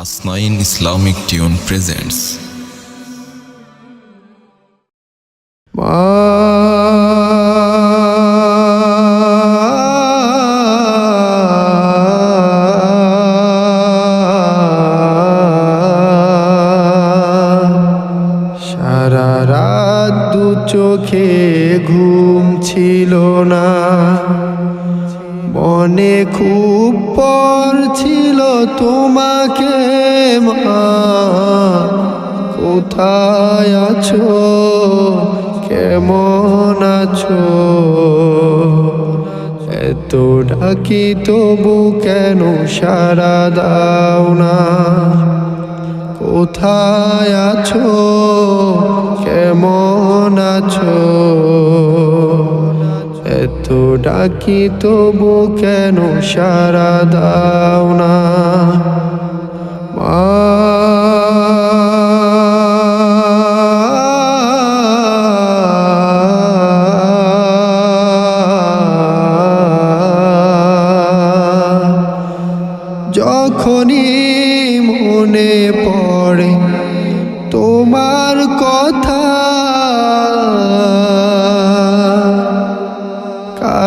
Hasnain Islamic tune presents. সারা রাত দু চোখে ঘুম ছিল না। মনে খুব পর ছিল তোমাকে মা। কোথায় আছো? কেমন আছো? এত ডাকি তবু কেন সারা দাও না? কোথায় আছো? কেমন আছো? ডাকি তবু কেন সারা দাও না? যখনই মনে পড়ে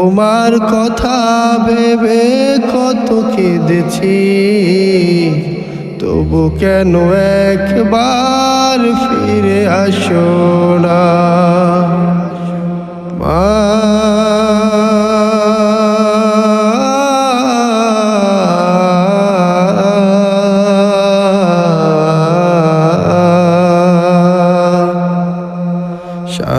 তোমার কথা ভেবে কত কেঁদেছি। তবু কেন একবার ফিরে আসো না? মা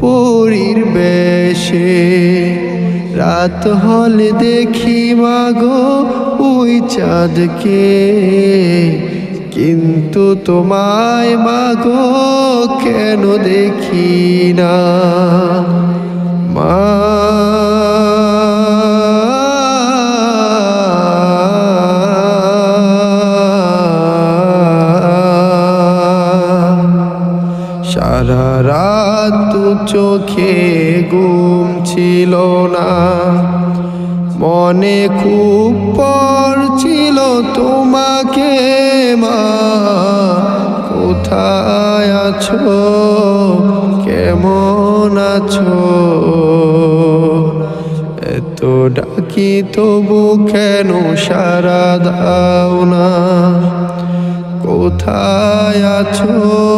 পরীর বেশে। রাত হলে দেখি, মাগো, ওই চাঁদকে। কিন্তু তোমায়, মাগো, কেন দেখি না? মা দু চোখে ঘুম ছিল না। মনে খুব পড়ছিল তোমাকে মা। কোথায় আছো? কেমন আছো? এত ডাকি তবু কেন সারা দাও না? কোথায় আছো?